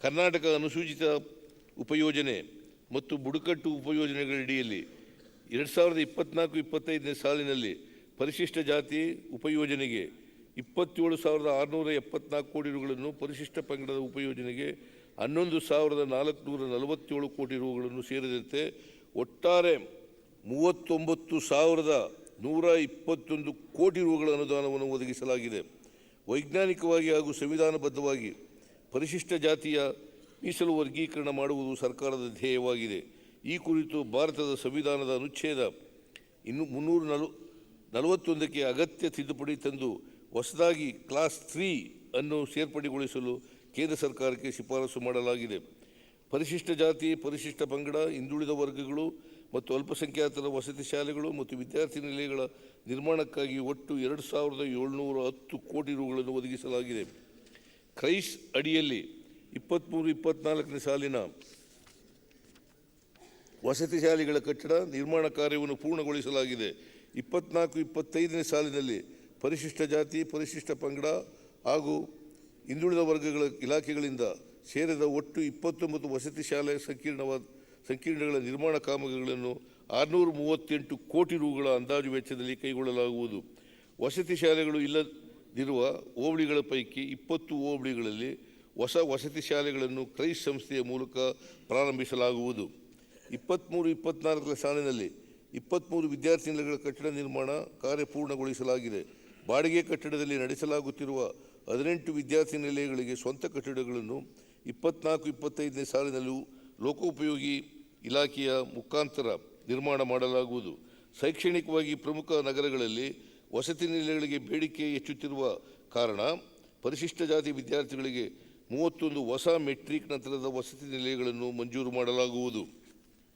ಕರ್ನಾಟಕ ಅನುಸೂಚಿತ ಉಪಯೋಜನೆ ಮತ್ತು ಬುಡಕಟ್ಟು ಉಪಯೋಜನೆಗಳಡಿಯಲ್ಲಿ ಎರಡು ಸಾವಿರದ ಇಪ್ಪತ್ನಾಲ್ಕು ಇಪ್ಪತ್ತೈದನೇ ಸಾಲಿನಲ್ಲಿ ಪರಿಶಿಷ್ಟ ಜಾತಿ ಉಪಯೋಜನೆಗೆ ಇಪ್ಪತ್ತೇಳು ಸಾವಿರದ ಆರುನೂರ ಎಪ್ಪತ್ನಾಲ್ಕು ಕೋಟಿ ರುಗಳನ್ನು ಪರಿಶಿಷ್ಟ ಪಂಗಡದ ಉಪಯೋಜನೆಗೆ ಹನ್ನೊಂದು ಸಾವಿರದ ನಾಲ್ಕುನೂರ ನಲವತ್ತೇಳು ಕೋಟಿ ರುಗಳನ್ನು ಸೇರಿದಂತೆ ಒಟ್ಟಾರೆ ಮೂವತ್ತೊಂಬತ್ತು ಸಾವಿರದ ನೂರ ಇಪ್ಪತ್ತೊಂದು ಕೋಟಿ ರುಗಳ ಅನುದಾನವನ್ನು ಒದಗಿಸಲಾಗಿದೆ. ವೈಜ್ಞಾನಿಕವಾಗಿ ಹಾಗೂ ಸಂವಿಧಾನಬದ್ಧವಾಗಿ ಪರಿಶಿಷ್ಟ ಜಾತಿಯ ಮೀಸಲು ವರ್ಗೀಕರಣ ಮಾಡುವುದು ಸರ್ಕಾರದ ಧ್ಯೇಯವಾಗಿದೆ. ಈ ಕುರಿತು ಭಾರತದ ಸಂವಿಧಾನದ ಅನುಚ್ಛೇದ ಇನ್ನು ಮುನ್ನೂರ ನಲು, ನಲವತ್ತೊಂದಕ್ಕೆ ಅಗತ್ಯ ತಿದ್ದುಪಡಿ ತಂದು ಹೊಸದಾಗಿ ಕ್ಲಾಸ್ ತ್ರೀ ಅನ್ನು ಸೇರ್ಪಡೆಗೊಳಿಸಲು ಕೇಂದ್ರ ಸರ್ಕಾರಕ್ಕೆ ಶಿಫಾರಸು ಮಾಡಲಾಗಿದೆ. ಪರಿಶಿಷ್ಟ ಜಾತಿ, ಪರಿಶಿಷ್ಟ ಪಂಗಡ, ಹಿಂದುಳಿದ ವರ್ಗಗಳು ಮತ್ತು ಅಲ್ಪಸಂಖ್ಯಾತರ ವಸತಿ ಶಾಲೆಗಳು ಮತ್ತು ವಿದ್ಯಾರ್ಥಿ ನಿಲಯಗಳ ನಿರ್ಮಾಣಕ್ಕಾಗಿ ಒಟ್ಟು ಎರಡು ಸಾವಿರದ ಏಳ್ನೂರ ಹತ್ತು ಕೋಟಿ ರುಗಳನ್ನು ಒದಗಿಸಲಾಗಿದೆ. ಕ್ರೈಸ್ ಅಡಿಯಲ್ಲಿ ಇಪ್ಪತ್ತ್ಮೂರು ಇಪ್ಪತ್ನಾಲ್ಕನೇ ಸಾಲಿನ ವಸತಿ ಶಾಲೆಗಳ ಕಟ್ಟಡ ನಿರ್ಮಾಣ ಕಾರ್ಯವನ್ನು ಪೂರ್ಣಗೊಳಿಸಲಾಗಿದೆ. ಇಪ್ಪತ್ನಾಲ್ಕು ಇಪ್ಪತ್ತೈದನೇ ಸಾಲಿನಲ್ಲಿ ಪರಿಶಿಷ್ಟ ಜಾತಿ, ಪರಿಶಿಷ್ಟ ಪಂಗಡ ಹಾಗೂ ಹಿಂದುಳಿದ ವರ್ಗಗಳ ಇಲಾಖೆಗಳಿಂದ ಸೇರಿದ ಒಟ್ಟು ಇಪ್ಪತ್ತೊಂಬತ್ತು ವಸತಿ ಶಾಲೆ ಸಂಕೀರ್ಣವಾದ ಸಂಕೀರ್ಣಗಳ ನಿರ್ಮಾಣ ಕಾಮಗಾರಿಗಳನ್ನು ಆರುನೂರ ಮೂವತ್ತೆಂಟು ಕೋಟಿ ರುಗಳ ಅಂದಾಜು ವೆಚ್ಚದಲ್ಲಿ ಕೈಗೊಳ್ಳಲಾಗುವುದು. ವಸತಿ ಶಾಲೆಗಳು ಇಲ್ಲದಿರುವ ಹೋಬಳಿಗಳ ಪೈಕಿ ಇಪ್ಪತ್ತು ಹೋಬಳಿಗಳಲ್ಲಿ ಹೊಸ ವಸತಿ ಶಾಲೆಗಳನ್ನು ಕ್ರೈಸ್ ಸಂಸ್ಥೆಯ ಮೂಲಕ ಪ್ರಾರಂಭಿಸಲಾಗುವುದು. ಇಪ್ಪತ್ತ್ಮೂರು ಇಪ್ಪತ್ನಾಲ್ಕರ ಸಾಲಿನಲ್ಲಿ ಇಪ್ಪತ್ತ್ಮೂರು ವಿದ್ಯಾರ್ಥಿ ನಿಲಯಗಳ ಕಟ್ಟಡ ನಿರ್ಮಾಣ ಕಾರ್ಯ ಪೂರ್ಣಗೊಳಿಸಲಾಗಿದೆ ಬಾಡಿಗೆ ಕಟ್ಟಡದಲ್ಲಿ ನಡೆಸಲಾಗುತ್ತಿರುವ ಹದಿನೆಂಟು ವಿದ್ಯಾರ್ಥಿ ನಿಲಯಗಳಿಗೆ ಸ್ವಂತ ಕಟ್ಟಡಗಳನ್ನು ಇಪ್ಪತ್ನಾಲ್ಕು, ಇಪ್ಪತ್ತೈದನೇ ಸಾಲಿನಲ್ಲೂ ಲೋಕೋಪಯೋಗಿ ಇಲಾಖೆಯ ಮುಖಾಂತರ ನಿರ್ಮಾಣ ಮಾಡಲಾಗುವುದು. ಶೈಕ್ಷಣಿಕವಾಗಿ ಪ್ರಮುಖ ನಗರಗಳಲ್ಲಿ ವಸತಿ ನಿಲಯಗಳಿಗೆ ಬೇಡಿಕೆ ಹೆಚ್ಚುತ್ತಿರುವ ಕಾರಣ ಪರಿಶಿಷ್ಟ ಜಾತಿ ವಿದ್ಯಾರ್ಥಿಗಳಿಗೆ ಮೂವತ್ತೊಂದು ಹೊಸ ಮೆಟ್ರಿಕ್ ನಂತರದ ವಸತಿ ನಿಲಯಗಳನ್ನು ಮಂಜೂರು ಮಾಡಲಾಗುವುದು.